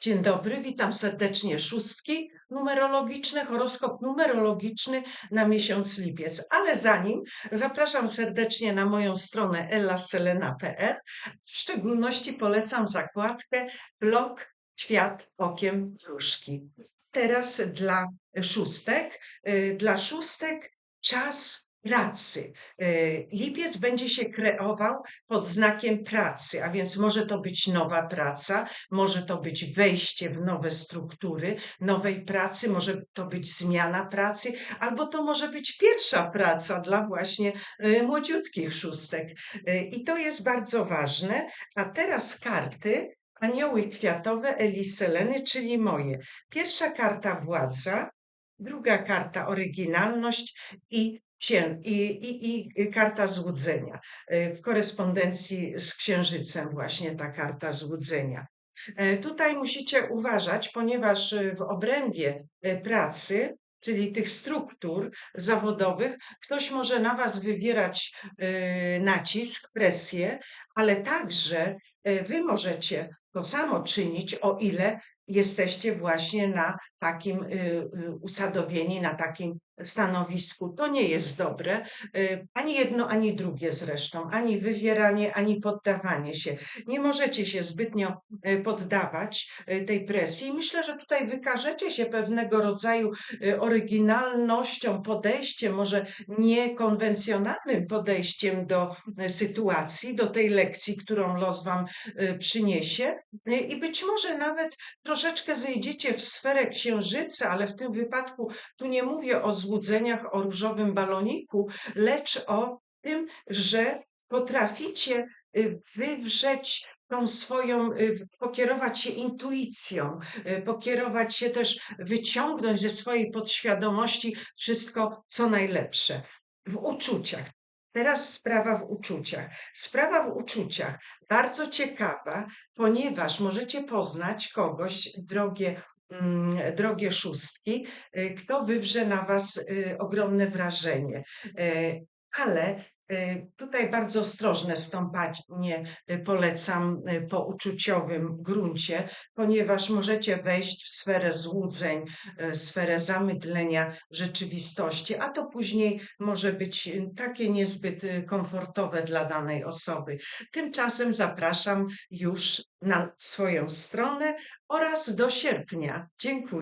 Dzień dobry, witam serdecznie. Szóstki numerologiczne, horoskop numerologiczny na miesiąc lipiec. Ale zanim zapraszam serdecznie na moją stronę ellaselena.pl. W szczególności polecam zakładkę blog Świat okiem wróżki. Teraz dla szóstek. Y, Dla szóstek czas pracy. Y, Lipiec będzie się kreował pod znakiem pracy, a więc może to być nowa praca, może to być wejście w nowe struktury nowej pracy, może to być zmiana pracy, albo to może być pierwsza praca dla właśnie y, młodziutkich szóstek. Y, I to jest bardzo ważne. A teraz karty Anioły kwiatowe Eliseleny, czyli moje. Pierwsza karta władza, druga karta oryginalność i, księ- i, i, i karta złudzenia. Y, W korespondencji z księżycem właśnie ta karta złudzenia. E, Tutaj musicie uważać, ponieważ y, w obrębie pracy, czyli tych struktur zawodowych, ktoś może na Was wywierać nacisk, presję, ale także Wy możecie to samo czynić, o ile jesteście właśnie na takim usadowieni, na takim stanowisku. To nie jest dobre, y, ani jedno, ani drugie zresztą, ani wywieranie, ani poddawanie się. Nie możecie się zbytnio y, poddawać y, tej presji. Myślę, że tutaj wykażecie się pewnego rodzaju oryginalnością, podejściem, może niekonwencjonalnym podejściem do sytuacji, do tej lekcji, którą los Wam przyniesie. I być może nawet troszeczkę zejdziecie w sferę księżyca, ale w tym wypadku tu nie mówię o złudzeniach, o różowym baloniku, lecz o tym, że potraficie y, wywrzeć tą swoją, y, pokierować się intuicją, y, pokierować się też, wyciągnąć ze swojej podświadomości wszystko, co najlepsze. W uczuciach. Teraz sprawa w uczuciach. Sprawa w uczuciach bardzo ciekawa, ponieważ możecie poznać kogoś, drogie, drogie szóstki, y, kto wywrze na Was y, ogromne wrażenie. E, Ale y, tutaj bardzo ostrożne stąpanie y, polecam y, po uczuciowym gruncie, ponieważ możecie wejść w sferę złudzeń, y, sferę zamydlenia rzeczywistości, a to później może być y, takie niezbyt y, komfortowe dla danej osoby. Tymczasem zapraszam już na swoją stronę oraz do sierpnia. Dziękuję.